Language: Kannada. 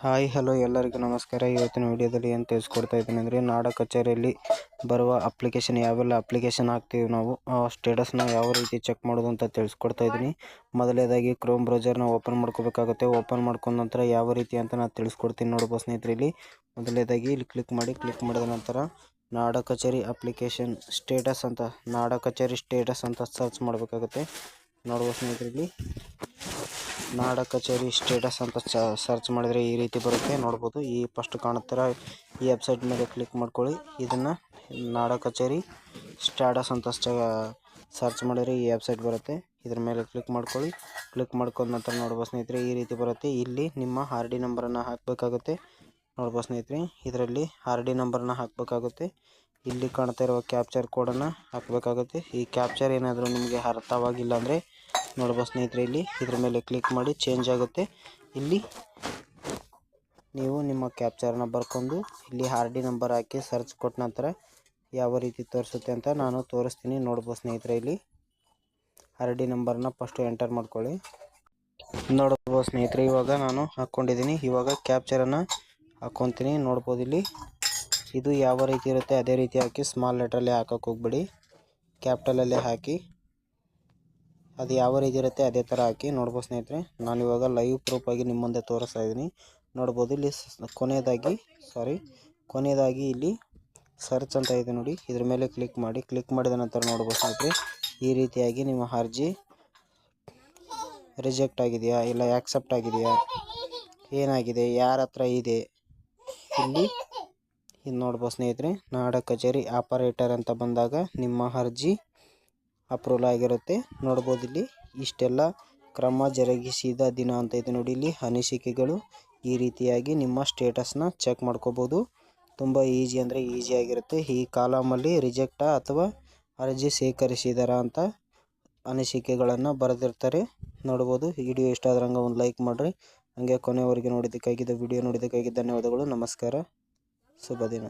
ಹಾಯ್, ಹಲೋ ಎಲ್ಲರಿಗೂ ನಮಸ್ಕಾರ. ಇವತ್ತಿನ ವಿಡಿಯೋದಲ್ಲಿ ಏನು ತಿಳಿಸ್ಕೊಡ್ತಾ ಇದ್ದೀನಿ ಅಂದರೆ, ನಾಡ ಕಚೇರಿಯಲ್ಲಿ ಬರುವ ಅಪ್ಲಿಕೇಶನ್ ಯಾವೆಲ್ಲ ಅಪ್ಲಿಕೇಶನ್ ಹಾಕ್ತೀವಿ ನಾವು, ಆ ಸ್ಟೇಟಸ್ನ ಯಾವ ರೀತಿ ಚೆಕ್ ಮಾಡೋದು ಅಂತ ತಿಳಿಸ್ಕೊಡ್ತಾ ಇದ್ದೀನಿ. ಮೊದಲೇದಾಗಿ ಕ್ರೋಮ್ ಬ್ರೌಸರ್ನ ಓಪನ್ ಮಾಡ್ಕೋಬೇಕಾಗುತ್ತೆ. ಓಪನ್ ಮಾಡ್ಕೊಂಡ ನಂತರ ಯಾವ ರೀತಿ ಅಂತ ನಾನು ತಿಳಿಸ್ಕೊಡ್ತೀನಿ ನೋಡ್ಬೋದು ಸ್ನೇಹಿತರೆ ಇಲ್ಲಿ ಮೊದಲೇದಾಗಿ ಇಲ್ಲಿ ಕ್ಲಿಕ್ ಮಾಡಿ ಕ್ಲಿಕ್ ಮಾಡಿದ ನಂತರ ನಾಡ ಕಚೇರಿ ಅಪ್ಲಿಕೇಶನ್ ಸ್ಟೇಟಸ್ ಅಂತ, ನಾಡ ಕಚೇರಿ ಸ್ಟೇಟಸ್ ಅಂತ ಸರ್ಚ್ ಮಾಡಬೇಕಾಗುತ್ತೆ. ನೋಡ್ಬೋದು ಸ್ನೇಹಿತರೆ ಇಲ್ಲಿ ನಾಡ ಕಚೇರಿ ಸ್ಟೇಟಸ್ ಅಂತ ಸರ್ಚ್ ಮಾಡಿದರೆ ಈ ರೀತಿ ಬರುತ್ತೆ. ನೋಡ್ಬೋದು. ಈ ಫಸ್ಟ್ ಕಾಣುತ್ತರ ಈ ವೆಬ್ಸೈಟ್ ಮೇಲೆ ಕ್ಲಿಕ್ ಮಾಡ್ಕೊಳ್ಳಿ. ಇದನ್ನು ನಾಡ ಕಚೇರಿ ಸ್ಟೇಟಸ್ ಅಂತ ಸರ್ಚ್ ಮಾಡಿದರೆ ಈ ವೆಬ್ಸೈಟ್ ಬರುತ್ತೆ. ಇದ್ರ ಮೇಲೆ ಕ್ಲಿಕ್ ಮಾಡ್ಕೊಳ್ಳಿ. ಕ್ಲಿಕ್ ಮಾಡ್ಕೊಂಡ ನಂತರ ನೋಡ್ಬೋದು ಸ್ನೇಹಿತರೆ, ಈ ರೀತಿ ಬರುತ್ತೆ. ಇಲ್ಲಿ ನಿಮ್ಮ ಆರ್ ಡಿ ನಂಬರನ್ನು ಹಾಕಬೇಕಾಗುತ್ತೆ. ನೋಡ್ಬೋದು ಸ್ನೇಹಿತರೆ, ಇದರಲ್ಲಿ ಆರ್ ಡಿ ನಂಬರನ್ನು ಹಾಕಬೇಕಾಗುತ್ತೆ. ಇಲ್ಲಿ ಕಾಣ್ತಾ ಇರುವ ಕ್ಯಾಪ್ಚರ್ ಕೋಡನ್ನು ಹಾಕಬೇಕಾಗುತ್ತೆ. ಈ ಕ್ಯಾಪ್ಚರ್ ಏನಾದರೂ ನಿಮಗೆ ಅರ್ಥವಾಗಿಲ್ಲ ಅಂದರೆ ನೋಡ್ಬೋದು ಸ್ನೇಹಿತರೆ, ಇಲ್ಲಿ ಇದ್ರ ಮೇಲೆ ಕ್ಲಿಕ್ ಮಾಡಿ ಚೇಂಜ್ ಆಗುತ್ತೆ. ಇಲ್ಲಿ ನೀವು ನಿಮ್ಮ ಕ್ಯಾಪ್ಚರ್ನ ಬರ್ಕೊಂಡು ಇಲ್ಲಿ ಆರ್ ಡಿ ನಂಬರ್ ಹಾಕಿ ಸರ್ಚ್ ಕೊಟ್ಟ ನಂತರ ಯಾವ ರೀತಿ ತೋರಿಸುತ್ತೆ ಅಂತ ನಾನು ತೋರಿಸ್ತೀನಿ ನೋಡ್ಬೋದು ಸ್ನೇಹಿತರೆ, ಇಲ್ಲಿ ಆರ್ ಡಿ ನಂಬರ್ನ ಫಸ್ಟು ಎಂಟರ್ ಮಾಡ್ಕೊಳ್ಳಿ. ನೋಡ್ಬೋದು ಸ್ನೇಹಿತರೆ, ಇವಾಗ ನಾನು ಹಾಕ್ಕೊಂಡಿದ್ದೀನಿ ಇವಾಗ ಕ್ಯಾಪ್ಚರನ್ನು ಹಾಕ್ಕೊತೀನಿ ನೋಡ್ಬೋದು ಇಲ್ಲಿ ಇದು ಯಾವ ರೀತಿ ಇರುತ್ತೆ, ಅದೇ ರೀತಿ ಹಾಕಿ ಸ್ಮಾಲ್ ಲೆಟ್ರಲ್ಲಿ ಹಾಕೋಕೆ ಹೋಗ್ಬೇಡಿ. ಕ್ಯಾಪಿಟಲಲ್ಲೇ ಹಾಕಿ ಅದು ಯಾವ ರೀತಿ ಇರುತ್ತೆ ಅದೇ ಥರ ಹಾಕಿ ನೋಡ್ಬೋದು ಸ್ನೇಹಿತರೆ. ನಾನು ಇವಾಗ ಲೈವ್ ಪ್ರೂಫ್ ಆಗಿ ನಿಮ್ಮ ಮುಂದೆ ತೋರಿಸ್ತಾ ಇದ್ದೀನಿ. ನೋಡ್ಬೋದು ಇಲ್ಲಿ ಕೊನೆಯದಾಗಿ ಸಾರಿ ಕೊನೆಯದಾಗಿ ಇಲ್ಲಿ ಸರ್ಚ್ ಅಂತ ಇದೆ ನೋಡಿ. ಇದ್ರ ಮೇಲೆ ಕ್ಲಿಕ್ ಮಾಡಿ ಕ್ಲಿಕ್ ಮಾಡಿದ ನಂತರ ನೋಡ್ಬೋದು ಸ್ನೇಹಿತರೆ, ಈ ರೀತಿಯಾಗಿ ನಿಮ್ಮ ಅರ್ಜಿ ರಿಜೆಕ್ಟ್ ಆಗಿದೆಯಾ ಇಲ್ಲ ಆ್ಯಕ್ಸೆಪ್ಟ್ ಆಗಿದೆಯಾ? ಏನಾಗಿದೆ? ಯಾರ ಹತ್ರ ಇದೆ? ಇಲ್ಲಿ ಇದು ನೋಡ್ಬೋದು ಸ್ನೇಹಿತರೆ, ನಾಡ ಕಚೇರಿ ಆಪರೇಟರ್ ಅಂತ ಬಂದಾಗ ನಿಮ್ಮ ಅರ್ಜಿ ಅಪ್ರೂವಲ್ ಆಗಿರುತ್ತೆ. ನೋಡ್ಬೋದು ಇಲ್ಲಿ ಇಷ್ಟೆಲ್ಲ ಕ್ರಮ ಜರುಗಿಸಿದ ದಿನ ಅಂತ ಇದೆ ನೋಡಿ. ಇಲ್ಲಿ ಅನಿಸಿಕೆಗಳು ಈ ರೀತಿಯಾಗಿ ನಿಮ್ಮ ಸ್ಟೇಟಸ್ನ ಚೆಕ್ ಮಾಡ್ಕೋಬೋದು. ತುಂಬ ಈಸಿ ಅಂದರೆ ಈಸಿ ಆಗಿರುತ್ತೆ. ಈ ಕಾಲಮಲ್ಲಿ ರಿಜೆಕ್ಟಾ ಅಥವಾ ಅರ್ಜಿ ಸ್ವೀಕರಿಸಿದಾರ ಅಂತ ಅನಿಸಿಕೆಗಳನ್ನು ಬರೆದಿರ್ತಾರೆ. ನೋಡ್ಬೋದು. ವಿಡಿಯೋ ಇಷ್ಟ ಆದ್ರಂಗೆ ಒಂದು ಲೈಕ್ ಮಾಡಿರಿ. ಹಾಗೆ ಕೊನೆವರೆಗೆ ನೋಡಿದ್ದಕ್ಕಾಗಿ, ವಿಡಿಯೋ ನೋಡಿದ್ದಕ್ಕಾಗಿ ಧನ್ಯವಾದಗಳು. ನಮಸ್ಕಾರ. ಶುಭ ದಿನ.